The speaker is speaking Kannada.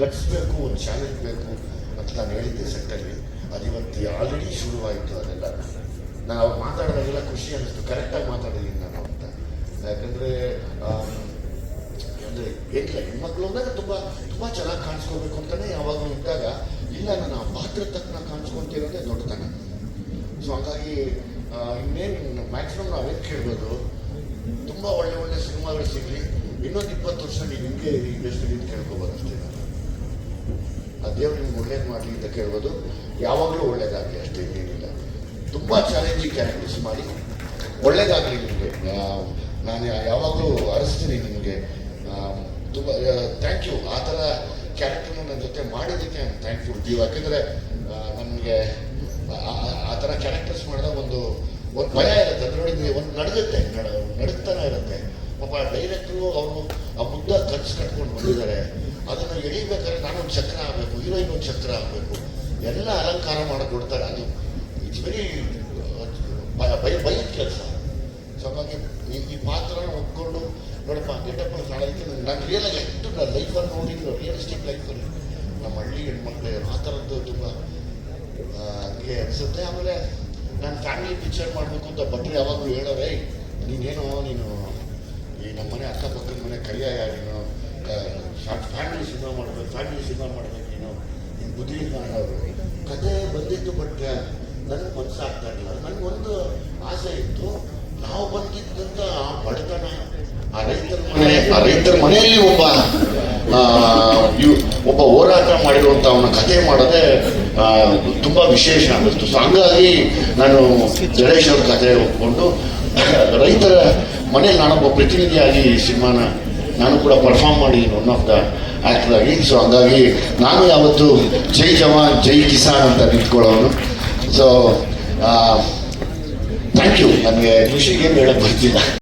ಗಟ್ಸ್ಬೇಕು ಒಂದು ಚಾಲೆಂಜ್ ಬೇಕು ಅಂತ ನಾನು ಹೇಳಿದ್ದೆ ಸೆಟ್ಟಲ್ಲಿ ಅದು ಇವತ್ತು ಆಲ್ರೆಡಿ ಶುರುವಾಯಿತು ಅದೆಲ್ಲ. ನಾನು ಅವ್ರು ಮಾತಾಡಿದಾಗೆಲ್ಲ ಖುಷಿ ಅನ್ನಿಸ್ತು. ಕರೆಕ್ಟಾಗಿ ಮಾತಾಡಿದ್ದೀನಿ ನಾನು ಅಂತ. ಯಾಕಂದರೆ ಅಂದರೆ ಏನಿಲ್ಲ, ಹೆಣ್ಮಕ್ಳು ಅಂದಾಗ ತುಂಬ ತುಂಬ ಚೆನ್ನಾಗಿ ಕಾಣಿಸ್ಕೋಬೇಕು ಅಂತಲೇ ಯಾವಾಗಲೂ ಇದ್ದಾಗ ಇಲ್ಲ, ನಾನು ಆ ಪಾತ್ರ ತಕ್ಕನ ಕಾಣಿಸ್ಕೊಂತಿರೋದೇ ದೊಡ್ಡತನ. ಸೊ ಹಾಗಾಗಿ ಇನ್ನೇನು ಮ್ಯಾಕ್ಸಿಮಮ್ ನಾವೇನು ಕೇಳ್ಬೋದು? ತುಂಬ ಒಳ್ಳೆ ಒಳ್ಳೆ ಸಿನಿಮಾಗಳು ಸಿಗಲಿ. ಇನ್ನೊಂದು ಇಪ್ಪತ್ತು ವರ್ಷ ನೀವು ಹಿಂಗೆ ಇಂಡಸ್ಟ್ರಿ ಕೇಳ್ಕೊಬೋದು ಅಷ್ಟೇ ನಾನು. ಆ ದೇವ್ರು ನಿಮ್ಗೆ ಒಳ್ಳೇದು ಮಾಡಲಿ ಅಂತ ಕೇಳ್ಬೋದು. ಯಾವಾಗಲೂ ಒಳ್ಳೇದಾಗಲಿ ಅಷ್ಟೇ, ಏನಿಲ್ಲ. ತುಂಬ ಚಾಲೆಂಜಿಂಗ್ ಕ್ಯಾರೆಕ್ಟರ್ಸ್ ಮಾಡಿ ಒಳ್ಳೇದಾಗಲಿ ನಿಮಗೆ. ನಾನು ಯಾವಾಗಲೂ ಅರಸ್ತೀನಿ ನಿಮಗೆ. ತುಂಬ ಥ್ಯಾಂಕ್ ಯು ಆ ಥರ ಕ್ಯಾರೆಕ್ಟರ್ನ ನನ್ನ ಜೊತೆ ಮಾಡಿದ್ದಕ್ಕೆ ನಾನು ಥ್ಯಾಂಕ್ಫುಲ್ ಜೀವ ಯಾಕೆಂದರೆ ನನಗೆ, ಆ ಥರ ಕ್ಯಾರೆಕ್ಟರ್ಸ್ ಮಾಡಿದಾಗ ಒಂದು ಒಂದು ಭಯ ಇರುತ್ತೆ. ಅದ್ರ ನೋಡಿ ಒಂದು ನಡೆಯುತ್ತೆ. ನಡ ನಡುತ್ತಾನೆ ಇರುತ್ತೆ. ಪಾಪ ಡೈರೆಕ್ಟ್ರು ಅವರು ಆ ಮುದ್ದ ಖರ್ಚು ಕಟ್ಕೊಂಡು ಬಂದಿದ್ದಾರೆ. ಅದನ್ನು ಎಳಿಬೇಕಾದ್ರೆ ನಾನೊಂದು ಚಕ್ರ ಆಗಬೇಕು, ಹೀರೋಯಿನ್ ಒಂದು ಚಕ್ರ ಆಗಬೇಕು. ಎಲ್ಲ ಅಲಂಕಾರ ಮಾಡಿ ಕೊಡ್ತಾರೆ ಅದು ಇಟ್ಸ್ ವೆರಿ ಬೈ ಬೈದ ಕೆಲಸ ಸೊ ಹಾಗಾಗಿ ಈ ಪಾತ್ರನ ಒಪ್ಕೊಂಡು, ನೋಡಪ್ಪ ಗೆಟಪ್ಪ ಕಾಣೋದಕ್ಕೆ ನಾನು ರಿಯಲ್ ಆಗಿ ಎಷ್ಟು ನಾನು ಲೈಫಲ್ಲಿ ನೋಡಿದ್ರು ರಿಯಲಿಸ್ಟಿಕ್ ಲೈಫಲ್ಲಿ ನಮ್ಮ ಹಳ್ಳಿ ಹೆಣ್ಮಕ್ಳು ಆ ಥರದ್ದು ತುಂಬ ಹಂಗೆ ಅನಿಸುತ್ತೆ. ಆಮೇಲೆ ನಾನು ಫ್ಯಾಮಿಲಿ ಪಿಕ್ಚರ್ ಮಾಡಬೇಕು ಅಂತ ಭಟ್ರು ಯಾವಾಗಲೂ ಹೇಳೋರೇ ನೀನೇನೋ, ನೀನು ಈ ನಮ್ಮ ಮನೆ ಅಕ್ಕಪಕ್ಕದ ಮನೆ ಕರಿಯಾಗಿ ನೀನು ಫ್ಯಾಮಿಲಿ ಸಿನಿಮಾ ಮಾಡಬೇಕು ಫ್ಯಾಮಿಲಿ ಸಿನಿಮಾ ಮಾಡ್ಬೇಕು ನೀನು ಬುದ್ಧಿ ಕಾಣೋರು ಕತೆ ಬಂದಿತ್ತು ಬಟ್ ನನಗೆ ಮನಸ್ಸಾಗ್ತಾ ಇರಲಿಲ್ಲ. ನನಗೊಂದು ಆಸೆ ಇತ್ತು. ನಾವು ಬಂದಿದ್ದಂಥ ಆ ಬಡತನ, ಆ ರೈತರ ಮನೆ, ಆ ರೈತರ ಮನೆಯಲ್ಲಿ ಒಬ್ಬ ಒಬ್ಬ ಹೋರಾಟ ಮಾಡಿರುವಂಥ ಅವನ ಕಥೆ ಮಾಡೋದೇ ತುಂಬ ವಿಶೇಷ ಅನ್ನಿಸ್ತು. ಸೊ ಹಂಗಾಗಿ ನಾನು ಜಡೇಶ್ ಅವ್ರ ಕಥೆ ಒಪ್ಕೊಂಡು, ರೈತರ ಮನೆಯಲ್ಲಿ ನಾನೊಬ್ಬ ಪ್ರತಿನಿಧಿಯಾಗಿ ಸಿನಿಮಾನ ನಾನು ಕೂಡ ಪರ್ಫಾರ್ಮ್ ಮಾಡಿ ಒನ್ ಆಫ್ ದ ಆ್ಯಕ್ಟರ್ ಆಗಿ ಸೊ ಹಂಗಾಗಿ ನಾನು ಯಾವತ್ತು ಜೈ ಜವಾನ್, ಜೈ ಕಿಸಾನ್ ಅಂತ ನಿಂತ್ಕೊಳ್ಳೋನು. ಸೊ ಥ್ಯಾಂಕ್ ಯು ನನಗೆ ಖುಷಿಗೆ ಹೇಳಕ್ಕೆ ಬರ್ತಿಲ್ಲ.